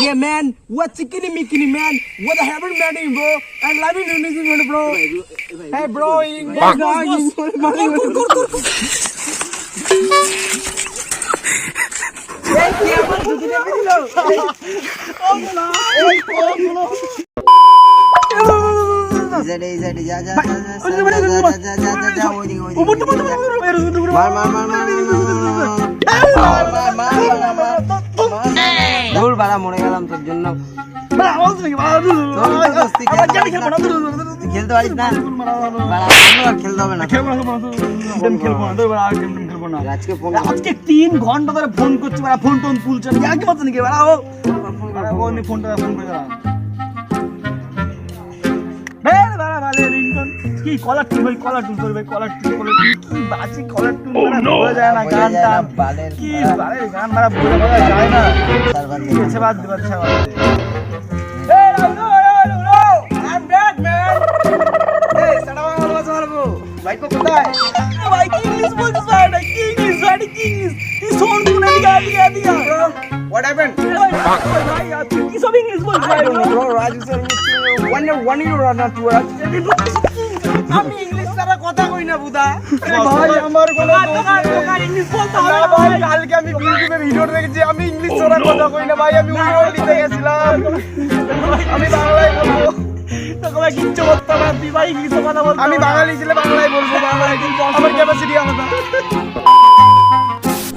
Yeah, man. What's chickeny mickeny, man? What I haven't met bro. I love him, Indonesian, bro. Hey, bro. মার মার মার মার দূর বাড়া মরে গেলাম তোর জন্য। খেলতে পারিস না? বাড়া খেলতে হবে না। আজকে ফোন আজকে তিন ঘণ্টা ধরে ফোন করছি মানে ফোন টোন তুলছে না। পাচ্ছে নাকি, বাড়া বাড়া ফোনটা ফোন করে বাড়া কি কলার টুন ভাই কলার টুন ভাই কলার টুন করে কি বাজে কলার টুন বোঝা যায় না গান টান কি What happened? কি সব one you are not two আমি ইংলিশ কথা কই না বুদা? ভাই আমার ইংলিশ বলতে না ভাই কালকে আমি ইউটিউবে ভিডিও দেখেছি আমি ইংলিশ ছড়া কথা কই না ভাই আমি উড়িয়ে দিতে গেছিলাম। আমি বাংলায় বলব। তোকে কিচ্ছু করতে না, তুই ভাই ইংলিশে কথা বলতে আমি বাঙালি ছেলে বাংলায় বলব বাংলায়। আমার ক্যাপাসিটি আলাদা।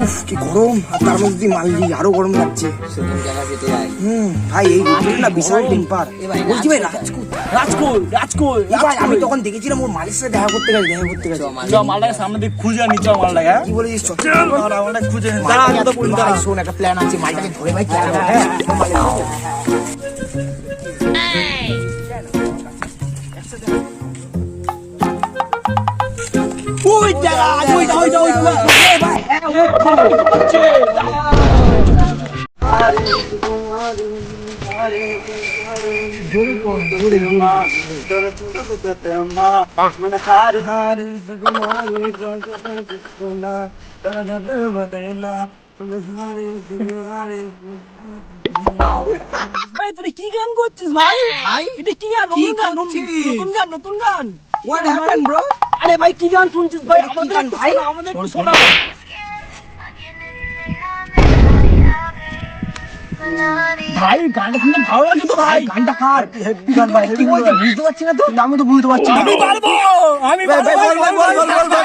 উফ কি গরম। আর তার মধ্যে দিয়ে আরও গরম লাগছে। হুম ভাই এই রুটির না বিশাল টেম্পার বলছি ভাই রাজকোট। রাজকোল রাজকোল ভাই আমি তখন দেখেছিলাম ওর মালিক সাথে দেখা করতে গেছে দেখা করতে গেছে। চ মালটাকে সামনে দিকে খুঁজে আনি চ মালটাকে হ্যাঁ? কি বলেছিস চল দাঁড়া, খুঁজে দাঁড়া, তো বলতে ভাই শোন একটা প্ল্যান আছে মালটাকে ধরে ভাই হ্যাঁ। কি গান করছিস ভাই এটা কি গান নতুন গান নতুন গান bro? আরে ভাই কি গান শুনছিস ভাই? আমাদের ভাই? আমাদের শোনা ভাই গানটা শুনতে ভালো লাগে তো ভাই। গানটা কার? গান ভাই কি বুঝতে পারছি না তো। আমি তো বুঝতে পারছি না। আমি পারব আমি পারব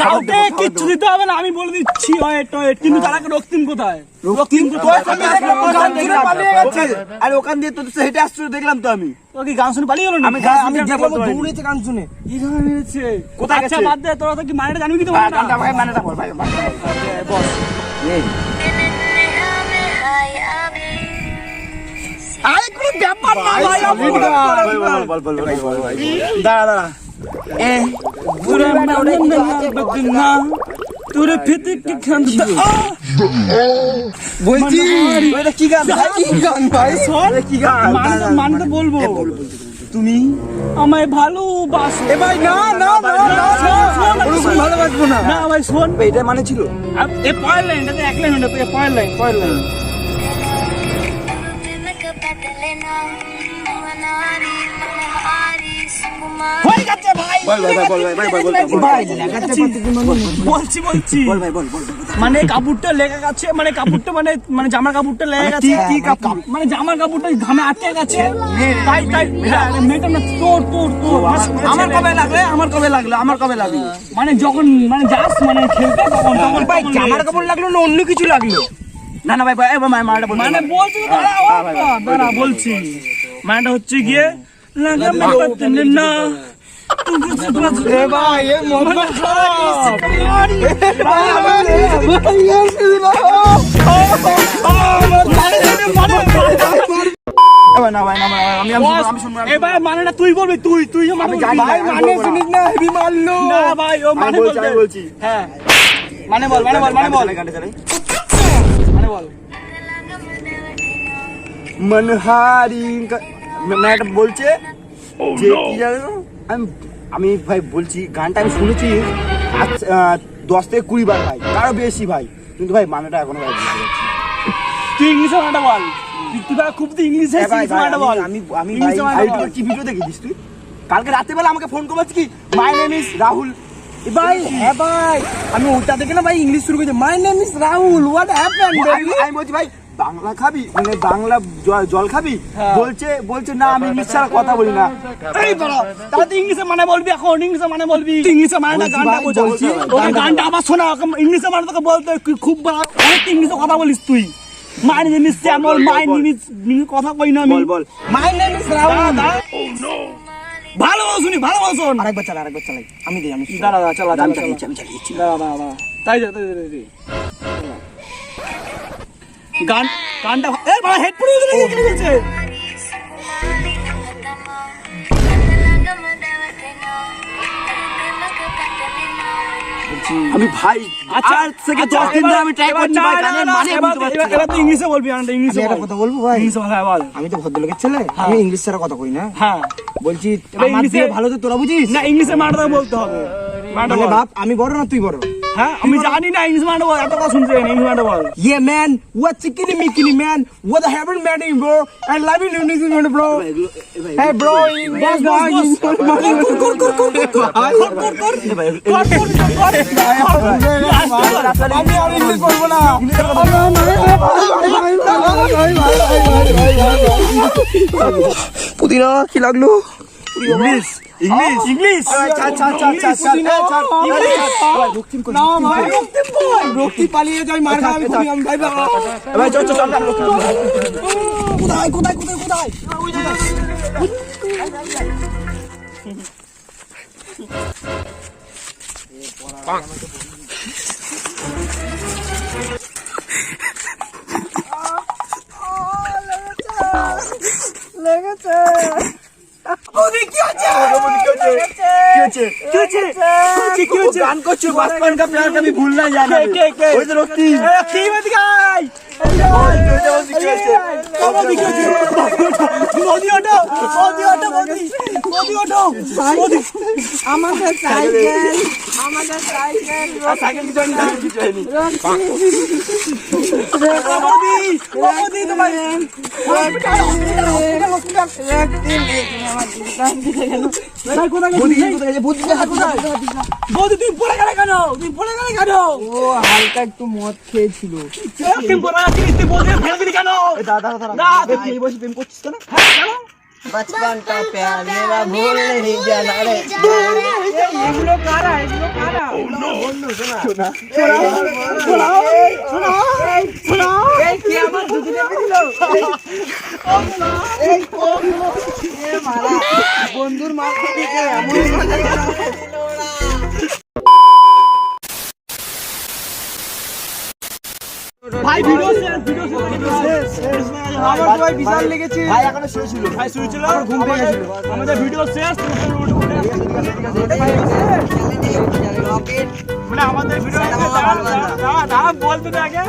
কাউকে কিচ্ছু দিতে হবে না আমি বলে দিচ্ছি কিন্তু তার আগে রক্তিম কোথায়? রক্তিম ওখান দিয়ে তো হেঁটে আসছো দেখলাম তো আমি। কি গান শুনে পালিয়ে গেল না আমি আমি দেখলাম দৌড়েছে গান শুনে। কি গান হয়েছে কোথায় আচ্ছা বাদ দে তোরা তো কি মানেটা জানবি কি তো গানটা ভাই মানেটা বল ভাই আরে কোনো ব্যাপার না ভাই আমি দাঁড়া দাঁড়া। পুরে মনে না তোরে ফিতে কি বলছি এটা কি গান কি গান ভাই কি গান মানে মানে তো বলব তুমি আমায় ভালোবাসো এ ভাই না না না না ওরকম ভালোবাসবো না না ভাই শোন এটা মানে ছিল? এ পয়েন্ট লাইন এটা এক লাইন এ পয়েন্ট লাইন পয়েন্ট লাইন হয়ে গেছে ভাই মানে বলছি বলছি মানে কাপড়টা লেগে গেছে মানে কাপড়টা মানে মানে জামার কাপড়টা লেগে গেছে কি- কি কাপড়? মানে জামার কাপড়টা ঘামে আটকে গেছে তাই তাই হ্যাঁ, মেয়েটা না তোর তোর তোর আমার কবে লাগলে আমার কবে লাগল আমার কবে লাগল মানে যখন মানে যাস মানে খেলতে তখন তখন ভাই জামার কাপড় লাগল না অন্য কিছু লাগল না না ভাই ভাই মানে বলছি দাঁড়া বলছি মানেটা হচ্ছে গিয়ে মানে না তুই বলবি তুই তুই মানে শুনিস না হেভি মারলো না ভাই ও মানে বলছি হ্যাঁ মানে বল মানে বল মানে বল মানে বল मनहारी ম্যাডাম বলছে যে কি জানো? আমি আমি ভাই বলছি গানটা আমি শুনেছি আজ, দশ থেকে কুড়ি বার ভাই তারও বেশি ভাই। কিন্তু ভাই মানেটা এখনও ভাই বুঝতে পারছি তুই ইংলিশে মানাটা বল। তুই ভাই খুব তুই ইংলিশে ভাই, বল। আমি আমি- ভাই ইংলিশে মানাটা বল। কি ভিডিও দেখেছিস তুই? কালকে রাত্রেবেলা আমাকে ফোন করছিস কি মাই নেম ইজ রাহুল ভাই হ্যাঁ ভাই আমি ওটা দেখে না ভাই ইংলিশ শুরু করেছি। My name is Rahul what happened আমি আমি বলছি ভাই বাংলা খাবি? মানে বাংলা জল খাবি? হ্যাঁ। বলছে বলছে না আমি ইংলিশ ছাড়া কথা বলি না। এই বড় তাহলে তুই ইংলিশে মানে বলবি এখন? ইংলিশে মানে বলবি? তুই ইংলিশে মানে না গানটা বলছি। ওকে গানটা আবার শোনা ইংলিশে মানে তোকে বলতে খুব ভালো অনেক ইংলিশে কথা বলিস তুই। মাই নেম ইজ শ্যামল বল, মাই। নেম ইজ কথা কই না আমি। বল, বল। মাই নেম ইজ রাহুল ভালো বল শুনি ভালো বল শোন আরেকবার চালা আরেকবার চালাই। আমি দিই আমি দাঁড়া দাঁড়া চালা আমি চালা চালিয়েছি আমি চালিয়েছি দাঁড়া দাঁড়া দাঁড়া। তাই যা তাই যা, তাই যা। গান গানটা এ বাবা হেডফোন বলছে আমি ভাই আচ্ছা থেকে আচ্ছা, দশ দিন ধরে আমি ট্রাই করছি ভাই গানের মানে এবার- বুঝতে পারছি এবার- না। ইংলিশে বলবি গানটা ইংলিশে একটা কথা বলব ভাই? ইংলিশে ভাষায় বল। আমি তো ভদ্রলোকের ছেলে আমি ইংলিশ ছাড়া কথা কই না। হ্যাঁ। বলছি আমার ইংলিশে- দিয়ে ভালো তো তোরা বুঝিস? না ইংলিশে মানটা বলতে হবে। মানে বাপ আমি বড় না তুই বড়? হ্যাঁ আমি জানি না ইংলিশ মান্ডে বল এত কথা শুনছে ইংলিশ মান্ডে বল ইয়ে ম্যান ও চিকেনি মিকিনি man O the heaven mat you bro I love you English Monday bro hey bro boss boss কর কর কর কর কর কর আমি আর ইংলিশ বলব না পুদিনা কি লাগল ইংলিশ ইংলিশ ইংলিশ রক্তিম পালিয়ে যাই মার খাওয়া আমি ভাই বৌদি কি হচ্ছে বৌদি কি হচ্ছে কি হচ্ছে কি হচ্ছে কি হচ্ছে কি হচ্ছে গান করছ বাসপান কা প্লেয়ার কবি ভুলনা জানা। ওই তো রক্তি রক্তি মত গাই আমাদের তুই পড়ে গেলে কেন? তুই পড়ে গেলে কেন? ও হালকা একটু মদ খেয়েছিল। তুমি পড়ে গেছিস তুই মোদি ফেলে দিলি কেন দাদা দাদা না দেখি এই বসে প্রেম করছিস কেন হ্যাঁ কেন बचपन का प्यार मेरा भूल नहीं जाना रे এগুলো কারা এগুলো কারা বন্ধু শোনা শোনাও শোনাও শোনাও এই কি আমার দুদিনে দিল এই এ মারা বন্ধুর মার থেকে এমন ভাই ভিডিও শেষ ভিডিও শেষ আমার তো ভাই বিশাল লেগেছে। ভাই এখনও শুয়ে ছিল। ভাই শুয়েছিল আমার ঘুম পেয়ে গেছিল। আমাদের ভিডিও শেষ মানে আমাদের ভিডিও বলতে আগে।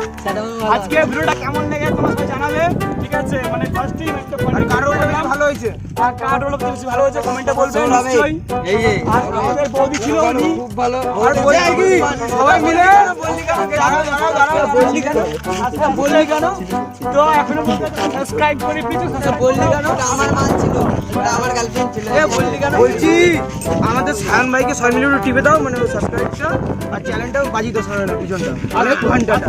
আজকে ভিডিওটা কেমন লেগে তোমাকে জানাবে? ঠিক আছে মানে ফার্স্ট টাইম একটা কারও হয়েছে? আর হলো বেশি ভালো হয়েছে? কমেন্টে বলবে সৌরভে। নিশ্চয়ই। এই যে আর আমাদের বৌদি ছিল উনি। খুব ভালো। আর কি? সবাই মিলে দাঁড়াও দাঁড়াও বললি কেন? আচ্ছা বললি কেন? তো এখনও সাবস্ক্রাইব করে প্লিজ বললি কেন? আমার মান ছিল আমার গার্লফ্রেন্ড ছিল। এ বললি কেন? বলছি আমাদের সায়ন ভাইকে ছয় মিনিট টিপে দাও মানে সাবস্ক্রাইবটা আর চ্যানেলটাও বাজি দাও পিছনটা। আর ঘন্টাটা।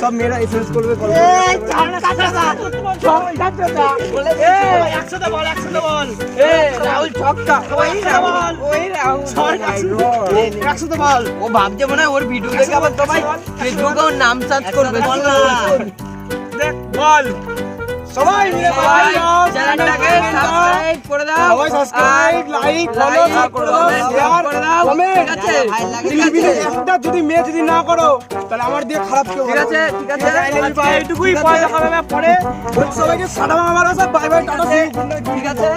সব মেয়েরা এসএমএস করবে কল ও ভাবছে মনে হয় ওর ভিডিও দেখে আবার সবাই ফেসবুকে ওর নাম সার্চ করবে বল। সবাই মিলে চ্যানেলটাকে সাবস্ক্রাইব করে দাও। সবাই সাবস্ক্রাইব লাইক ফলো করে দাও শেয়ার করে দাও। কমেন্ট ঠিক আছে? একটা যদি মেয়ে যদি না করো তাহলে আমার দিয়ে খারাপ কেউ ঠিক আছে ঠিক আছে? আজকে এইটুকুই পয়সা দেখা না পরে সবাইকে সাদা মামা বাই বাই টাটা ঠিক আছে